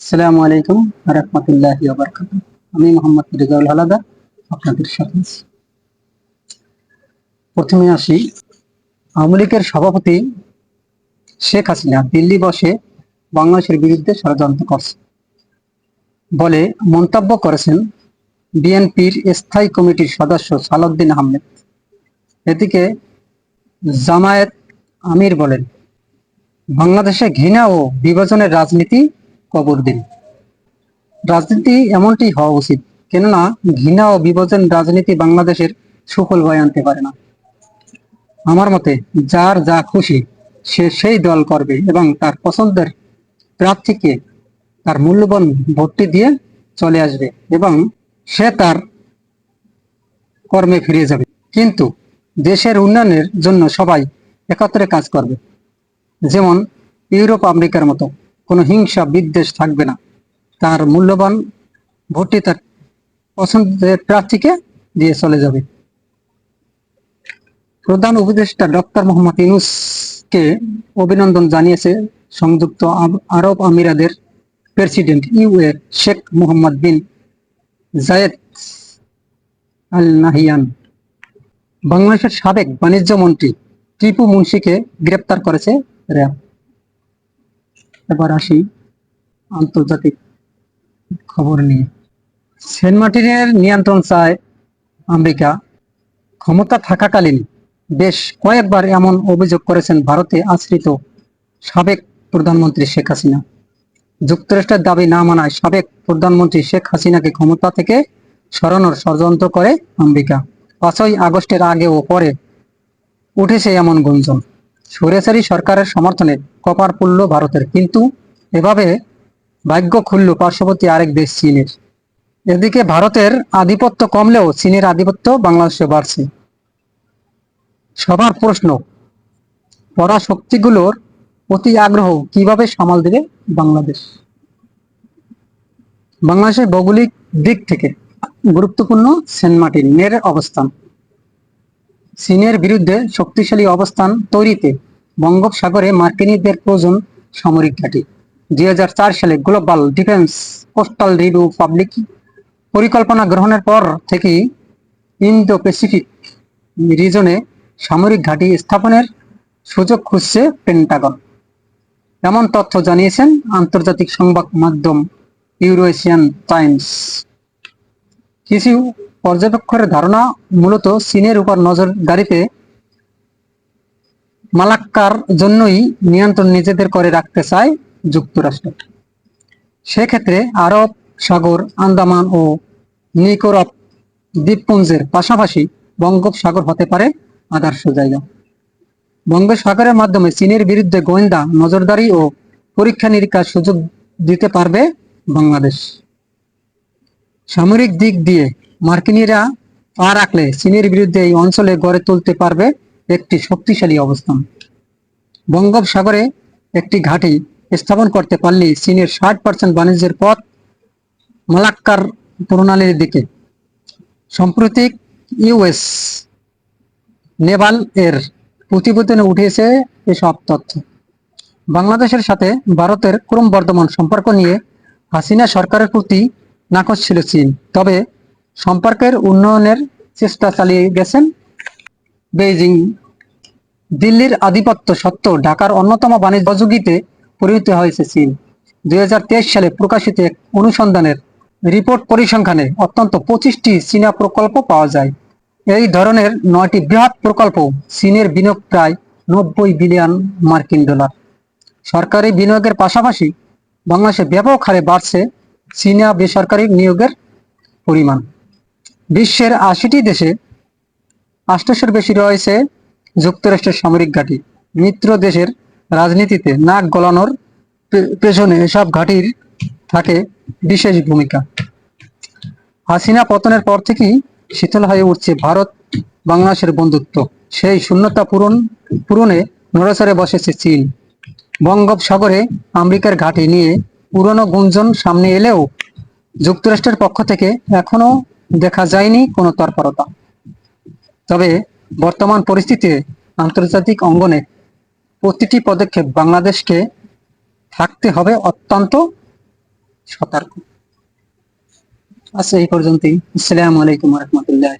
আসসালামু আলাইকুম আমি মোহাম্মদ রেজাউল হালাদা আপনাদের সাথে। প্রথমে আসি, আওয়ামী লীগের সভাপতি শেখ হাসিনা দিল্লি বসে বাংলাদেশের বিরুদ্ধে ষড়যন্ত্র করছে। বলে মন্তব্য করেছেন বিএনপির স্থায়ী কমিটির সদস্য সালাউদ্দিন আহমেদ। এদিকে জামায়াত আমির বলেন, বাংলাদেশে ঘৃণা ও বিভাজনের রাজনীতি কবর দিন রাজনীতি এমনটি হওয়া উচিত, কেননা ঘৃণা ও বিভাজন রাজনীতি বাংলাদেশের সুফল বয়ে আনতে পারে না। আমার মতে, যার যা খুশি, সে সেই দল করবে এবং তার পছন্দের প্রার্থীকে তার মূল্যবান ভোটটি দিয়ে চলে আসবে এবং সে তার কর্মে ফিরে যাবে। কিন্তু দেশের উন্নয়নের জন্য সবাই একত্রে কাজ করবে, যেমন ইউরোপ আমেরিকার মতো। কোনো হিংসা, বিদ্বেষ থাকবে না। তার মূল্যবান ভোটটি তার পছন্দের প্রার্থীকে দিয়ে চলে যাবে। প্রধান উপদেষ্টা ডক্টর মোহাম্মদ ইউনুসকে অভিনন্দন জানিয়েছে সংযুক্ত আরব আমিরাদের প্রেসিডেন্ট ইউ এর Sheikh Mohammed bin Zayed Al Nahyan বাংলাদেশের সাবেক বাণিজ্য মন্ত্রী টিপু মুন্সিকে গ্রেপ্তার করেছে র্যাব। এবার আসি আন্তর্জাতিক খবর নিয়ে। সেন্ট মার্টিনের নিয়ন্ত্রণ চায় আমেরিকা। ক্ষমতা থাকাকালীন বেশ কয়েকবার এমন অভিযোগ করেছেন ভারতে আশ্রিত সাবেক প্রধানমন্ত্রী শেখ হাসিনা। যুক্তরাষ্ট্রের দাবি না মানায় সাবেক প্রধানমন্ত্রী শেখ হাসিনাকে ক্ষমতা থেকে সরানোর ষড়যন্ত্র করে আমেরিকা। পাঁচই আগস্টের আগে ও পরে উঠেছে এমন গুঞ্জন। সরেসারি সরকারের সমর্থনে কপার পুল্ল ভারতের। কিন্তু এভাবে ভাগ্য খুলল পার্শ্ববর্তী আরেক দেশ চীনের। এদিকে ভারতের আধিপত্য কমলেও চীনের আধিপত্য বাংলাদেশে বাড়ছে। সবার প্রশ্ন, পরাশক্তিগুলোর অতি আগ্রহ কীভাবে সামাল দেবে বাংলাদেশ? বাংলাদেশের ভৌগোলিক দিক থেকে গুরুত্বপূর্ণ সেন্ট মার্টিনের অবস্থান। চীনের বিরুদ্ধে শক্তিশালী অবস্থান তৈরিতে বঙ্গোপসাগরে মার্কিনীদের প্রয়োজন সামরিক ঘাঁটি। দুই হাজার চার সালে global defence coastal review public পরিকল্পনা গ্রহণের পর থেকেই ইন্দো প্যাসিফিক রিজনে সামরিক ঘাঁটি স্থাপনের সুযোগ খুঁজছে পেন্টাগন। এমন তথ্য জানিয়েছেন আন্তর্জাতিক সংবাদ মাধ্যম ইউরো এশিয়ান টাইমস। কিছু পর্যবেক্ষকের ধারণা মূলত চীনের উপর নজরদারিতে মালাক্কার জন্যই নিয়ন্ত্রণ নিজেদের করে রাখতে চায় যুক্তরাষ্ট্র। সেক্ষেত্রে আরব সাগর, আন্দামান ও নিকোরব দ্বীপপুঞ্জের পাশাপাশি বঙ্গোপসাগর হতে পারে আদর্শ জায়গা। বঙ্গোপসাগরের মাধ্যমে চীনের বিরুদ্ধে গোয়েন্দা নজরদারি ও পরীক্ষা নিরীক্ষার সুযোগ দিতে পারবে বাংলাদেশ। সামরিক দিক দিয়ে মার্কিনীরা পা রাখলে চীনের বিরুদ্ধে এই অঞ্চলে গড়ে তুলতে পারবে একটি শক্তিশালী অবস্থান। বঙ্গোপসাগরে একটি ঘাঁটি স্থাপন করতে পারলে চীনের ষাট পার্সেন্ট বাণিজ্যের পথ মালাক্কার প্রণালীর দিকে। সাম্প্রতিক ইউএস নেভাল এর প্রতিবেদনে উঠেছে এসব তথ্য। বাংলাদেশের সাথে ভারতের ক্রমবর্ধমান সম্পর্ক নিয়ে হাসিনা সরকারের প্রতি নাকচ ছিল চীন। তবে সম্পর্কের উন্নয়নের চেষ্টা চালিয়ে গেছেন বেইজিং। দিল্লির আধিপত্য সত্ত্বেও ঢাকার অন্যতম বাণিজ্য পরিণত হয়েছে চীন। দুই হাজার তেইশ সালে প্রকাশিত এক অনুসন্ধানের রিপোর্ট পরিসংখ্যানে অত্যন্ত পঁচিশটি চীনা প্রকল্প পাওয়া যায়। এই ধরনের নয়টি বৃহৎ প্রকল্প চীনের বিনিয়োগ প্রায় নব্বই বিলিয়ন মার্কিন ডলার। সরকারি বিনিয়োগের পাশাপাশি বাংলাদেশে ব্যাপক হারে বাড়ছে চীনা বেসরকারি নিয়োগের পরিমাণ। বিশ্বের আশিটি দেশে আষ্টশোর বেশি রয়েছে যুক্তরাষ্ট্রের সামরিক ঘাঁটি। মিত্র দেশের রাজনীতিতে নাক গলানোর পেছনে এসব ঘাঁটির থাকে বিশেষ ভূমিকা। হাসিনা পতনের পর থেকেই শীতল হয়ে উঠছে ভারত, বাংলাদেশের বন্ধুত্ব। সেই শূন্যতা পূরণ, পূরণে নড়েচড়ে বসেছে চীন। বঙ্গোপসাগরে আমেরিকার ঘাঁটি নিয়ে পুরনো গুঞ্জন সামনে এলেও যুক্তরাষ্ট্রের পক্ষ থেকে এখনও দেখা যায়নি, কোনো তৎপরতা। তবে বর্তমান পরিস্থিতিতে আন্তর্জাতিক অঙ্গনে প্রতিটি পদক্ষেপ বাংলাদেশকে থাকতে হবে অত্যন্ত সতর্ক। আচ্ছা এই পর্যন্তই। আসসালামু আলাইকুম রহমতুল্লাহ